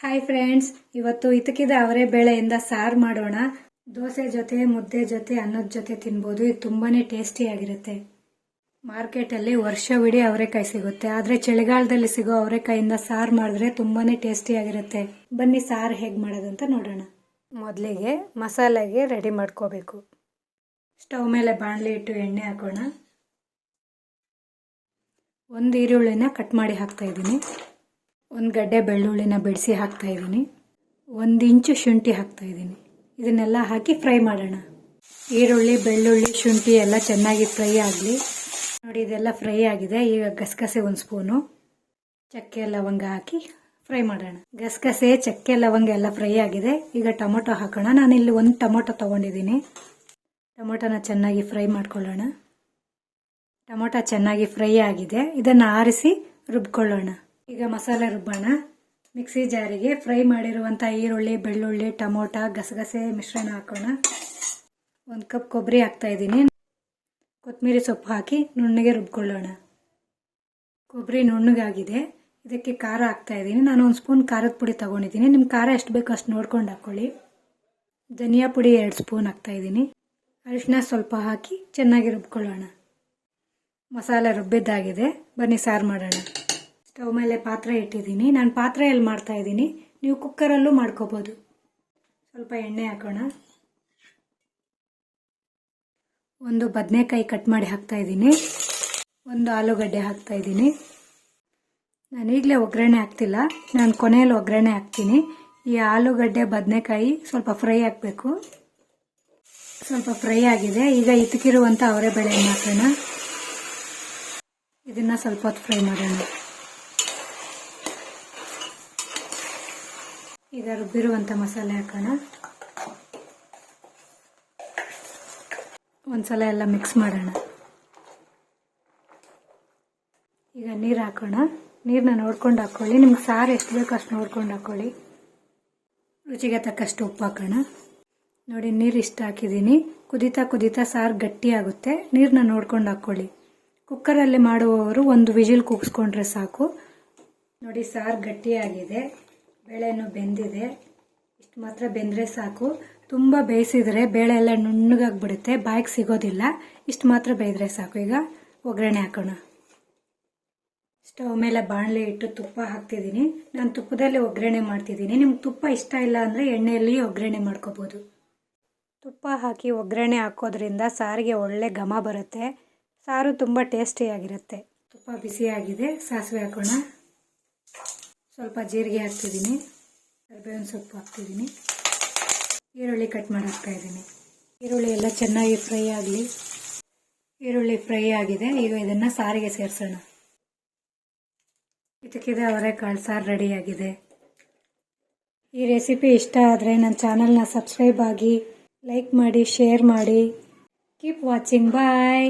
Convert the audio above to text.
Hi friends ಇವತ್ತು ಇತಕಿದ ಅವರೆ ಬೇಳೆಯಿಂದ ಸಾರು ಮಾಡೋಣ. ದೋಸೆ ಜೊತೆ, ಮುದ್ದೆ ಜೊತೆ, ಅನ್ನದ ಜೊತೆ ತಿನ್ಬೋದು. ಇದು ತುಂಬಾ ಟೇಸ್ಟಿ ಆಗಿರುತ್ತೆ. ಮಾರ್ಕೆಟಲ್ಲಿ ವರ್ಷವಿಡೀ ಅವರೆಕಾಯಿ ಸಿಗುತ್ತೆ. ಆದರೆ ಚಳಿಗಾಲದಲ್ಲಿ ಸಿಗೋ ಅವರೆಕಾಯಿಂದ ಸಾರು ಮಾಡಿದ್ರೆ ತುಂಬಾ ಟೇಸ್ಟಿ ಆಗಿರುತ್ತೆ. ಬನ್ನಿ ಸಾರು ಹೇಗೆ ಮಾಡೋದಂತ ನೋಡೋಣ. ಮೊದಲಿಗೆ ಮಸಾಲೆಗೆ ರೆಡಿ ಮಾಡ್ಕೋಬೇಕು. ಸ್ಟವ್ ಮೇಲೆ ಬಾಣಲಿ ಇಟ್ಟು ಎಣ್ಣೆ ಹಾಕೋಣ. ಒಂದು ಈರುಳ್ಳಿನ ಕಟ್ ಮಾಡಿ ಹಾಕ್ತಾ ಇದ್ದೀನಿ. ಒಂದು ಗಡ್ಡೆ ಬೆಳ್ಳುಳ್ಳಿನ ಬಿಡಿಸಿ ಹಾಕ್ತಾ ಇದ್ದೀನಿ. ಒಂದು ಇಂಚು ಶುಂಠಿ ಹಾಕ್ತಾ ಇದ್ದೀನಿ. ಇದನ್ನೆಲ್ಲ ಹಾಕಿ ಫ್ರೈ ಮಾಡೋಣ. ಈರುಳ್ಳಿ, ಬೆಳ್ಳುಳ್ಳಿ, ಶುಂಠಿ ಎಲ್ಲ ಚೆನ್ನಾಗಿ ಫ್ರೈ ಆಗಲಿ. ನೋಡಿ, ಇದೆಲ್ಲ ಫ್ರೈ ಆಗಿದೆ. ಈಗ ಗಸಗಸೆ ಒಂದು ಸ್ಪೂನು. ಚಕ್ಕೆ ಲವಂಗ ಹಾಕಿ ಫ್ರೈ ಮಾಡೋಣ. ಗಸಗಸೆ, ಚಕ್ಕೆ ಲವಂಗ ಎಲ್ಲ ಫ್ರೈ ಆಗಿದೆ. ಈಗ ಟೊಮೊಟೊ ಹಾಕೋಣ. ಇಲ್ಲಿ ಒಂದು ಟೊಮೊಟೊ ತೊಗೊಂಡಿದ್ದೀನಿ. ಟೊಮೊಟೊನ ಚೆನ್ನಾಗಿ ಫ್ರೈ ಮಾಡ್ಕೊಳ್ಳೋಣ. ಟೊಮೊಟೊ ಚೆನ್ನಾಗಿ ಫ್ರೈ ಆಗಿದೆ. ಇದನ್ನು ಆರಿಸಿ ರುಬ್ಕೊಳ್ಳೋಣ. ಈಗ ಮಸಾಲೆ ರುಬ್ಬೋಣ. ಮಿಕ್ಸಿ ಜಾರಿಗೆ ಫ್ರೈ ಮಾಡಿರುವಂಥ ಈರುಳ್ಳಿ, ಬೆಳ್ಳುಳ್ಳಿ, ಟೊಮೊಟ, ಗಸಗಸೆ ಮಿಶ್ರಣ ಹಾಕೋಣ. ಒಂದು ಕಪ್ ಕೊಬ್ಬರಿ ಹಾಕ್ತಾ ಇದ್ದೀನಿ. ಕೊತ್ತಂಬರಿ ಸೊಪ್ಪು ಹಾಕಿ ನುಣ್ಣಗೆ ರುಬ್ಕೊಳ್ಳೋಣ. ಕೊಬ್ಬರಿ ನುಣ್ಣಗಾಗಿದೆ. ಇದಕ್ಕೆ ಖಾರ ಹಾಕ್ತಾ ಇದ್ದೀನಿ. ನಾನು ಒಂದು ಸ್ಪೂನ್ ಖಾರದ ಪುಡಿ ತೊಗೊಂಡಿದ್ದೀನಿ. ನಿಮ್ಮ ಖಾರ ಎಷ್ಟು ಬೇಕೋ ಅಷ್ಟು ನೋಡ್ಕೊಂಡು ಹಾಕ್ಕೊಳ್ಳಿ ಧನಿಯಾ ಪುಡಿ ಎರಡು ಸ್ಪೂನ್ ಹಾಕ್ತಾ ಇದ್ದೀನಿ. ಅರಿಶಿನ ಸ್ವಲ್ಪ ಹಾಕಿ ಚೆನ್ನಾಗಿ ರುಬ್ಕೊಳ್ಳೋಣ. ಮಸಾಲೆ ರುಬ್ಬಿದ್ದಾಗಿದೆ. ಬನ್ನಿ ಸಾರು ಮಾಡೋಣ. ಸ್ಟವ್ ಮೇಲೆ ಪಾತ್ರೆ ಇಟ್ಟಿದ್ದೀನಿ. ನಾನು ಪಾತ್ರೆಯಲ್ಲಿ ಮಾಡ್ತಾ ಇದ್ದೀನಿ. ನೀವು ಕುಕ್ಕರಲ್ಲೂ ಮಾಡ್ಕೋಬೋದು. ಸ್ವಲ್ಪ ಎಣ್ಣೆ ಹಾಕೋಣ. ಒಂದು ಬದನೆಕಾಯಿ ಕಟ್ ಮಾಡಿ ಹಾಕ್ತಾ ಇದ್ದೀನಿ. ಒಂದು ಆಲೂಗಡ್ಡೆ ಹಾಕ್ತಾ ಇದ್ದೀನಿ. ನಾನು ಈಗಲೇ ಒಗ್ಗರಣೆ ಹಾಕ್ತಿಲ್ಲ. ನಾನು ಕೊನೆಯಲ್ಲಿ ಒಗ್ಗರಣೆ ಹಾಕ್ತೀನಿ. ಈ ಆಲೂಗಡ್ಡೆ, ಬದನೆಕಾಯಿ ಸ್ವಲ್ಪ ಫ್ರೈ ಆಗಬೇಕು. ಸ್ವಲ್ಪ ಫ್ರೈ ಆಗಿದೆ. ಈಗ ಇತಕಿರುವಂಥ ಅವರೆ ಬೆಳೆಯನ್ನು ಹಾಕೋಣ. ಇದನ್ನು ಸ್ವಲ್ಪ ಹೊತ್ತು ಫ್ರೈ ಮಾಡೋಣ. ಈಗ ರುಬ್ಬಿರುವಂಥ ಮಸಾಲೆ ಹಾಕೋಣ. ಒಂದ್ಸಲ ಎಲ್ಲ ಮಿಕ್ಸ್ ಮಾಡೋಣ. ಈಗ ನೀರು ಹಾಕೋಣ. ನೀರನ್ನ ನೋಡ್ಕೊಂಡು ಹಾಕ್ಕೊಳ್ಳಿ ನಿಮ್ಗೆ ಸಾರು ಎಷ್ಟು ಬೇಕು ಅಷ್ಟು ನೋಡ್ಕೊಂಡು ಹಾಕ್ಕೊಳ್ಳಿ ರುಚಿಗೆ ತಕ್ಕಷ್ಟು ಉಪ್ಪು ಹಾಕೋಣ. ನೋಡಿ, ನೀರು ಇಷ್ಟ ಹಾಕಿದ್ದೀನಿ. ಕುದಿತಾ ಕುದಿತಾ ಸಾರು ಗಟ್ಟಿ ಆಗುತ್ತೆ. ನೀರನ್ನ ನೋಡ್ಕೊಂಡು ಹಾಕ್ಕೊಳ್ಳಿ ಕುಕ್ಕರಲ್ಲಿ ಮಾಡುವವರು ಒಂದು ವಿಜಿಲ್ ಕೂಗಿಸ್ಕೊಂಡ್ರೆ ಸಾಕು. ನೋಡಿ, ಸಾರು ಗಟ್ಟಿಯಾಗಿದೆ ಬೇಳೆನೂ ಬೆಂದಿದೆ. ಇಷ್ಟು ಮಾತ್ರ ಬೆಂದರೆ ಸಾಕು. ತುಂಬ ಬೇಯಿಸಿದರೆ ಬೇಳೆ ಎಲ್ಲ ನುಣ್ಣಗಾಗ್ಬಿಡುತ್ತೆ. ಬಾಯಿಗೆ ಸಿಗೋದಿಲ್ಲ. ಇಷ್ಟು ಮಾತ್ರ ಬೇಯಿದ್ರೆ ಸಾಕು. ಈಗ ಒಗ್ಗರಣೆ ಹಾಕೋಣ. ಸ್ಟವ್ ಮೇಲೆ ಬಾಣಲೆ ಇಟ್ಟು ತುಪ್ಪ ಹಾಕ್ತಿದ್ದೀನಿ. ನಾನು ತುಪ್ಪದಲ್ಲಿ ಒಗ್ಗರಣೆ ಮಾಡ್ತಿದ್ದೀನಿ. ನಿಮ್ಗೆ ತುಪ್ಪ ಇಷ್ಟ ಇಲ್ಲ ಅಂದರೆ ಎಣ್ಣೆಯಲ್ಲಿ ಒಗ್ಗರಣೆ ಮಾಡ್ಕೋಬೋದು. ತುಪ್ಪ ಹಾಕಿ ಒಗ್ಗರಣೆ ಹಾಕೋದ್ರಿಂದ ಸಾರಿಗೆ ಒಳ್ಳೆ ಘಮ ಬರುತ್ತೆ. ಸಾರು ತುಂಬ ಟೇಸ್ಟಿಯಾಗಿರುತ್ತೆ. ತುಪ್ಪ ಬಿಸಿಯಾಗಿದೆ. ಸಾಸಿವೆ ಹಾಕೋಣ. ಸ್ವಲ್ಪ ಜೀರಿಗೆ ಹಾಕ್ತಿದ್ದೀನಿ. ಕರಿಬೇವಿನ ಸೊಪ್ಪು ಹಾಕ್ತಿದ್ದೀನಿ. ಈರುಳ್ಳಿ ಕಟ್ ಮಾಡಿ ಹಾಕ್ತಾ ಇದ್ದೀನಿ. ಈರುಳ್ಳಿ ಎಲ್ಲ ಚೆನ್ನಾಗಿ ಫ್ರೈ ಆಗಲಿ. ಈರುಳ್ಳಿ ಫ್ರೈ ಆಗಿದೆ. ಈಗ ಇದನ್ನು ಸಾರಿಗೆ ಸೇರಿಸೋಣ. ಇದಕ್ಕಿದೆ ಅವರೆಕಾಳು ಸಾರು ರೆಡಿಯಾಗಿದೆ ಈ ರೆಸಿಪಿ ಇಷ್ಟ ಆದರೆ ನನ್ನ ಚಾನಲ್ನ ಸಬ್ಸ್ಕ್ರೈಬ್ ಆಗಿ ಲೈಕ್ ಮಾಡಿ ಶೇರ್ ಮಾಡಿ. Keep watching bye